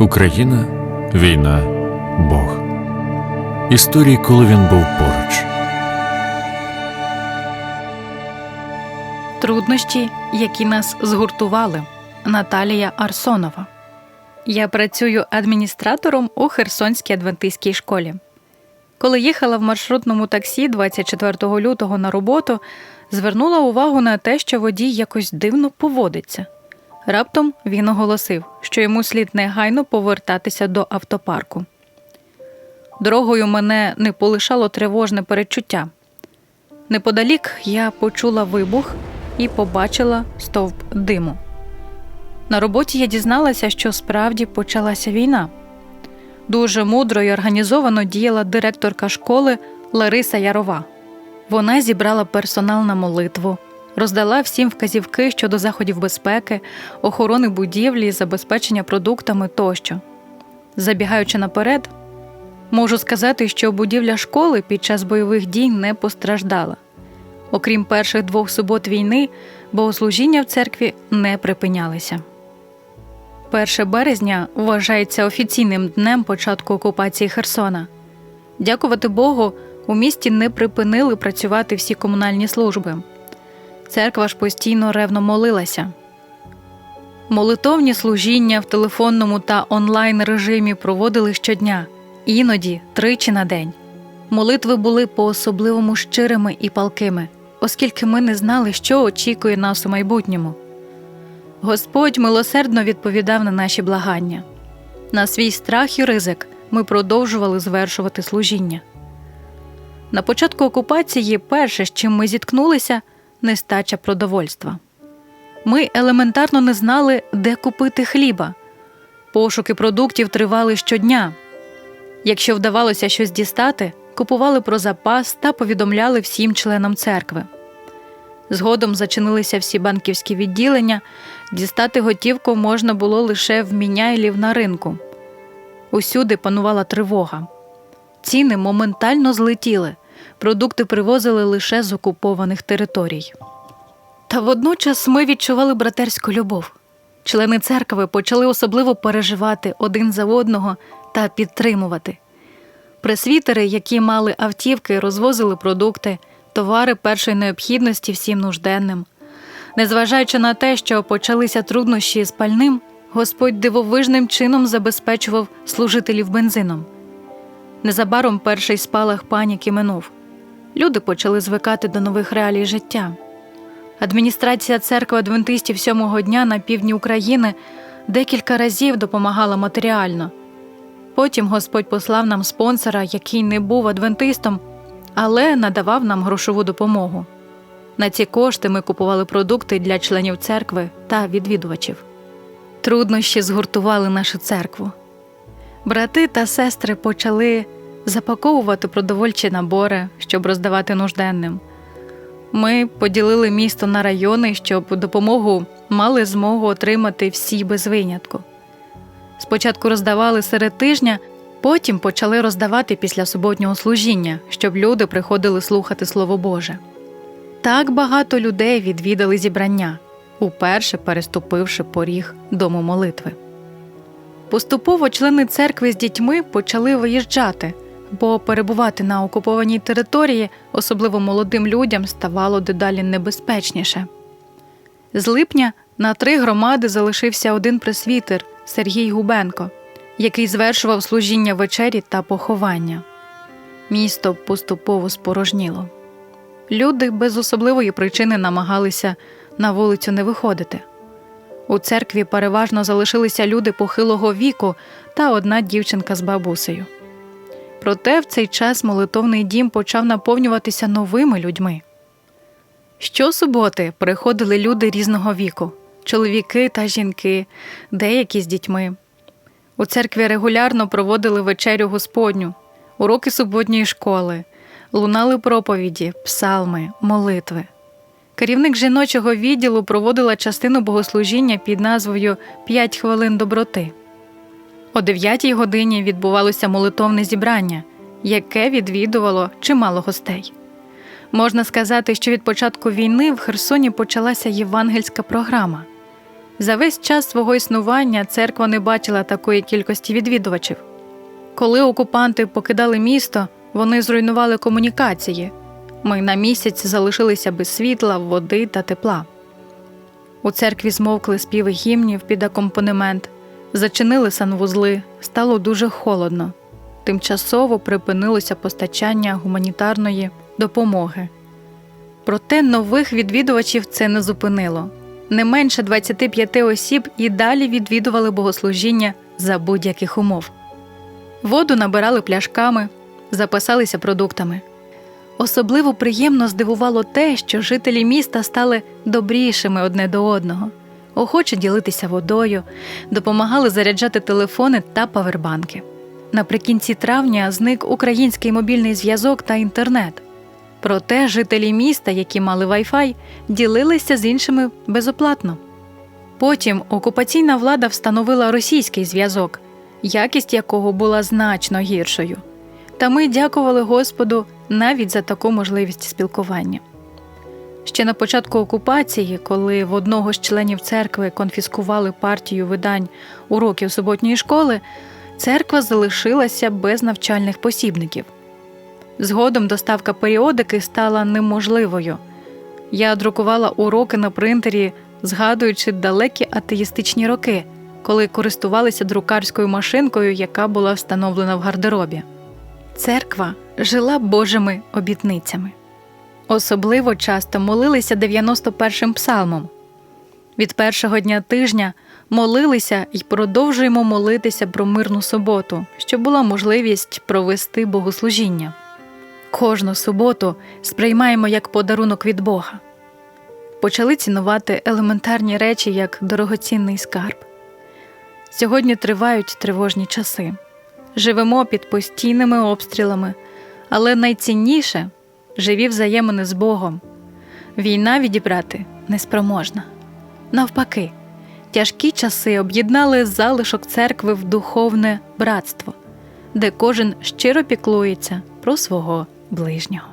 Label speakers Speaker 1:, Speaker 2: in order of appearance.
Speaker 1: Україна, війна, Бог. Історії, коли він був поруч.
Speaker 2: Труднощі, які нас згуртували. Наталія Арсонова. Я працюю адміністратором у Херсонській адвентистській школі. Коли їхала в маршрутному таксі 24 лютого на роботу, звернула увагу на те, що водій якось дивно поводиться. Раптом він оголосив, що йому слід негайно повертатися до автопарку. Дорогою мене не полишало тривожне перечуття. Неподалік я почула вибух і побачила стовп диму. На роботі я дізналася, що справді почалася війна. Дуже мудро і організовано діяла директорка школи Лариса Ярова. Вона зібрала персонал на молитву, роздала всім вказівки щодо заходів безпеки, охорони будівлі, забезпечення продуктами тощо. Забігаючи наперед, можу сказати, що будівля школи під час бойових дій не постраждала. Окрім перших двох субот війни, богослужіння в церкві не припинялися. 1 березня вважається офіційним днем початку окупації Херсона. Дякувати Богу, у місті не припинили працювати всі комунальні служби. Церква ж постійно ревно молилася. Молитовні служіння в телефонному та онлайн режимі проводили щодня, іноді тричі на день. Молитви були по-особливому щирими і палкими, оскільки ми не знали, що очікує нас у майбутньому. Господь милосердно відповідав на наші благання. На свій страх і ризик ми продовжували звершувати служіння. На початку окупації перше, з чим ми зіткнулися, нестача продовольства. Ми елементарно не знали, де купити хліба. Пошуки продуктів тривали щодня. Якщо вдавалося щось дістати, купували про запас та повідомляли всім членам церкви. Згодом зачинилися всі банківські відділення, дістати готівку можна було лише в Міняйлів на ринку. Усюди панувала тривога. Ціни моментально злетіли, продукти привозили лише з окупованих територій. Та водночас ми відчували братерську любов. Члени церкви почали особливо переживати один за одного та підтримувати. Пресвітери, які мали автівки, розвозили продукти, товари першої необхідності всім нужденним. Незважаючи на те, що почалися труднощі з пальним, Господь дивовижним чином забезпечував служителів бензином. Незабаром перший спалах паніки минув. Люди почали звикати до нових реалій життя. Адміністрація церкви адвентистів сьомого дня на півдні України декілька разів допомагала матеріально. Потім Господь послав нам спонсора, який не був адвентистом, але надавав нам грошову допомогу. На ці кошти ми купували продукти для членів церкви та відвідувачів. Труднощі згуртували нашу церкву. Брати та сестри почали запаковувати продовольчі набори, щоб роздавати нужденним. Ми поділили місто на райони, щоб допомогу мали змогу отримати всі без винятку. Спочатку роздавали серед тижня, потім почали роздавати після суботнього служіння, щоб люди приходили слухати Слово Боже. Так багато людей відвідали зібрання, уперше переступивши поріг дому молитви. Поступово члени церкви з дітьми почали виїжджати, бо перебувати на окупованій території, особливо молодим людям, ставало дедалі небезпечніше. З липня на три громади залишився один пресвітер Сергій Губенко, який звершував служіння вечері та поховання. Місто поступово спорожніло. Люди без особливої причини намагалися на вулицю не виходити. У церкві переважно залишилися люди похилого віку та одна дівчинка з бабусею. Проте в цей час молитовний дім почав наповнюватися новими людьми. Щосуботи приходили люди різного віку чоловіки та жінки, деякі з дітьми. У церкві регулярно проводили вечерю Господню, уроки суботньої школи, лунали проповіді, псалми, молитви. Керівник жіночого відділу проводила частину богослужіння під назвою П'ять хвилин доброти. О 9 годині відбувалося молитовне зібрання, яке відвідувало чимало гостей. Можна сказати, що від початку війни в Херсоні почалася євангельська програма. За весь час свого існування церква не бачила такої кількості відвідувачів. Коли окупанти покидали місто, вони зруйнували комунікації. Ми на місяць залишилися без світла, води та тепла. У церкві змовкли співи гімнів під акомпанемент, зачинили санвузли, стало дуже холодно. Тимчасово припинилося постачання гуманітарної допомоги. Проте нових відвідувачів це не зупинило. Не менше 25 осіб і далі відвідували богослужіння за будь-яких умов. Воду набирали пляшками, запасалися продуктами. Особливо приємно здивувало те, що жителі міста стали добрішими одне до одного, охоче ділитися водою, допомагали заряджати телефони та павербанки. Наприкінці травня зник український мобільний зв'язок та інтернет. Проте жителі міста, які мали Wi-Fi, ділилися з іншими безоплатно. Потім окупаційна влада встановила російський зв'язок, якість якого була значно гіршою. Та ми дякували Господу навіть за таку можливість спілкування. Ще на початку окупації, коли в одного з членів церкви конфіскували партію видань уроків суботньої школи, церква залишилася без навчальних посібників. Згодом доставка періодики стала неможливою. Я друкувала уроки на принтері, згадуючи далекі атеїстичні роки, коли користувалися друкарською машинкою, яка була встановлена в гардеробі. Церква жила Божими обітницями. Особливо часто молилися 91-м псалмом. Від першого дня тижня молилися і продовжуємо молитися про мирну суботу, щоб була можливість провести богослужіння. Кожну суботу сприймаємо як подарунок від Бога. Почали цінувати елементарні речі як дорогоцінний скарб. Сьогодні тривають тривожні часи. Живемо під постійними обстрілами, але найцінніше живі взаємини з Богом. Війна відібрати неспроможна. Навпаки, тяжкі часи об'єднали залишок церкви в духовне братство, де кожен щиро піклується про свого ближнього.